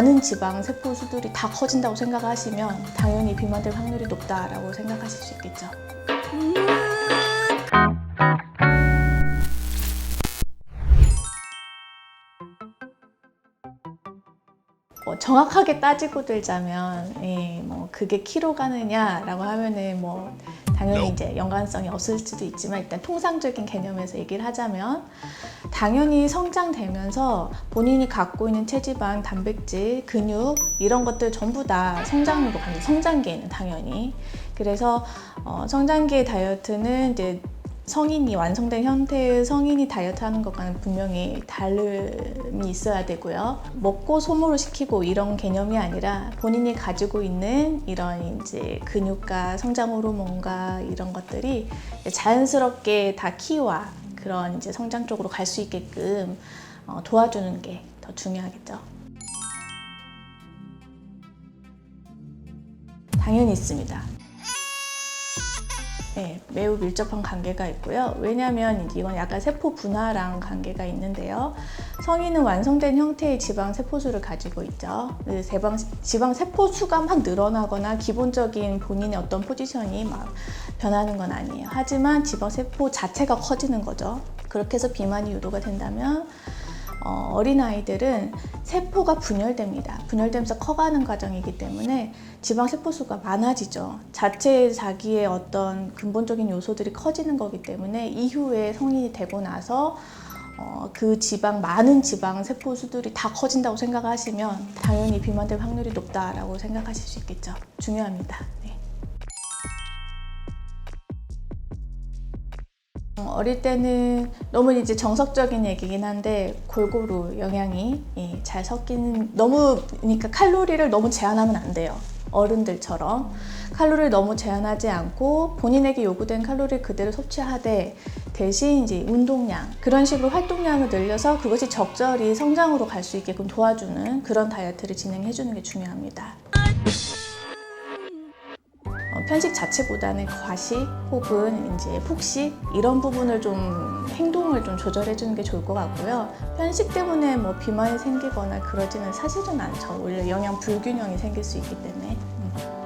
많은 지방 세포 수들이 다 커진다고 생각하시면 당연히 비만될 확률이 높다라고 생각하실 수 있겠죠. 뭐 정확하게 따지고 들자면 예, 뭐 그게 키로 가느냐라고 하면은 뭐 당연히 이제 연관성이 없을 수도 있지만 일단 통상적인 개념에서 얘기를 하자면 당연히 성장되면서 본인이 갖고 있는 체지방, 단백질, 근육 이런 것들 전부 다 성장으로 가는 성장기에는 당연히. 그래서 어, 성장기의 다이어트는 이제 성인이 완성된 형태의 성인이 다이어트 하는 것과는 분명히 다름이 있어야 되고요. 먹고 소모를 시키고 이런 개념이 아니라 본인이 가지고 있는 이런 이제 근육과 성장 호르몬과 이런 것들이 자연스럽게 다 키와 그런 이제 성장 쪽으로 갈 수 있게끔 어, 도와주는 게 더 중요하겠죠. 당연히 있습니다. 네, 매우 밀접한 관계가 있고요. 왜냐하면 이건 약간 세포 분화랑 관계가 있는데요. 성인은 완성된 형태의 지방 세포수를 가지고 있죠. 그 지방, 지방 세포수가 막 늘어나거나 기본적인 본인의 어떤 포지션이 막 변하는 건 아니에요. 하지만 지방 세포 자체가 커지는 거죠. 그렇게 해서 비만이 유도가 된다면 어, 어린아이들은 세포가 분열됩니다. 분열되면서 커가는 과정이기 때문에 지방 세포수가 많아지죠. 자체 자기의 어떤 근본적인 요소들이 커지는 거기 때문에 이후에 성인이 되고 나서 어, 그 지방 많은 지방 세포수들이 다 커진다고 생각하시면 당연히 비만될 확률이 높다라고 생각하실 수 있겠죠. 중요합니다. 네. 어, 어릴 때는 너무 이제 정석적인 얘기긴 한데 골고루 영양이 예, 잘 섞이는 너무 그러니까 칼로리를 너무 제한하면 안 돼요. 어른들처럼 칼로리를 너무 제한하지 않고 본인에게 요구된 칼로리 그대로 섭취하되 대신 이제 운동량 그런 식으로 활동량을 늘려서 그것이 적절히 성장으로 갈 수 있게끔 도와주는 그런 다이어트를 진행해 주는 게 중요합니다. 어, 편식 자체보다는 과식 혹은 이제 폭식 이런 부분을 좀 행동을 좀 조절해 주는 게 좋을 것 같고요. 편식 때문에 뭐 비만이 생기거나 그러지는 사실은 않죠. 오히려 영양 불균형이 생길 수 있기 때문에. 음.